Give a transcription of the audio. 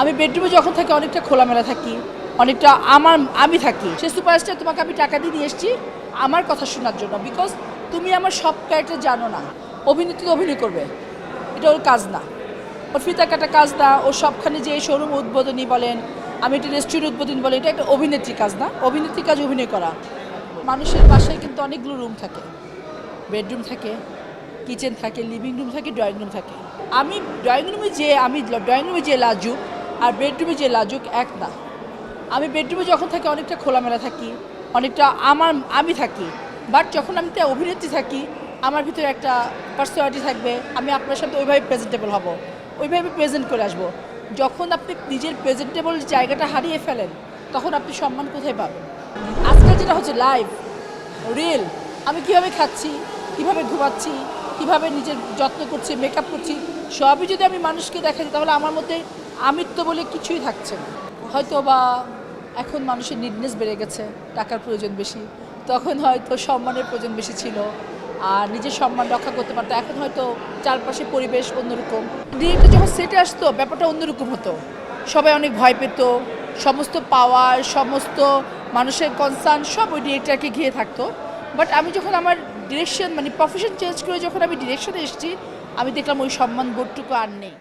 আমি বেডরুমে যখন থাকি, অনেকটা খোলামেলা থাকি, অনেকটা আমার, আমি থাকি। সে সুপারস্টার তোমাকে আমি টাকা দিয়ে নিয়ে এসেছি আমার কথা শোনার জন্য। বিকজ তুমি আমার সব ক্যারেক্টার জানো না। অভিনেত্রী অভিনয় করবে। এটা ওর কাজ না। ওর ফিতা কাটা কাজ না। ও সবখানে যে শোরুম উদ্বোধনী বলেন, আমি একটা রেস্টুরেন্ট উদ্বোধনী বলেন, এটা একটা অভিনেত্রী কাজ না। অভিনেত্রী কাজ অভিনয় করা। মানুষের বাসায় কিন্তু অনেকগুলো রুম থাকে। বেডরুম থাকে কিচেন থাকে লিভিং রুম থাকে ড্রয়িং রুম থাকে। আমি ড্রয়িং রুমে যে, আমি ড্রয়িং রুমে যে লাজুক আর বেডরুমে যে লাজুক এক না আমি বেডরুমে যখন থাকি, অনেকটা খোলামেলা থাকি, অনেকটা আমার, আমি থাকি। বাট যখন আমি একটা অভিনেত্রী থাকি, আমার ভিতরে একটা পার্সোনালিটি থাকবে, আমি আপনার সাথে ওইভাবে প্রেজেন্টেবল হব, ওইভাবে প্রেজেন্ট করে আসব। যখন আপনি নিজের প্রেজেন্টেবল জায়গাটা হারিয়ে ফেলেন, তখন আপনি সম্মান কোথায় পাবেন? আজকাল যেটা হচ্ছে লাইভ রিল আমি কীভাবে খাচ্ছি, কীভাবে ঘুমাচ্ছি, কীভাবে নিজের যত্ন করছি মেকআপ করছি, সবই যদি আমি মানুষকে দেখাই, তাহলে আমার মধ্যে আমিত্ব বলে কিছুই থাকছে না। হয়তো বা এখন মানুষের নিডনেস বেড়ে গেছে, টাকার প্রয়োজন বেশি। তখন হয়তো সম্মানের প্রয়োজন বেশি ছিল, আর নিজের সম্মান রক্ষা করতে পারতো। এখন হয়তো চারপাশে পরিবেশ অন্যরকম। ডিরেক্টর যখন সেটে আসতো, ব্যাপারটা অন্যরকম হতো। সবাই অনেক ভয় পেত, সমস্ত পাওয়ার সমস্ত মানুষের কনসার্ন সব ওই ডিরেক্টরকে ঘিরে থাকতো। বাট আমি যখন আমার ডিরেকশন মানে প্রফেশন চেঞ্জ করে যখন আমি ডিরেকশনে এসেছি, আমি দেখলাম ওই সম্মান বোধটুকু আর নেই।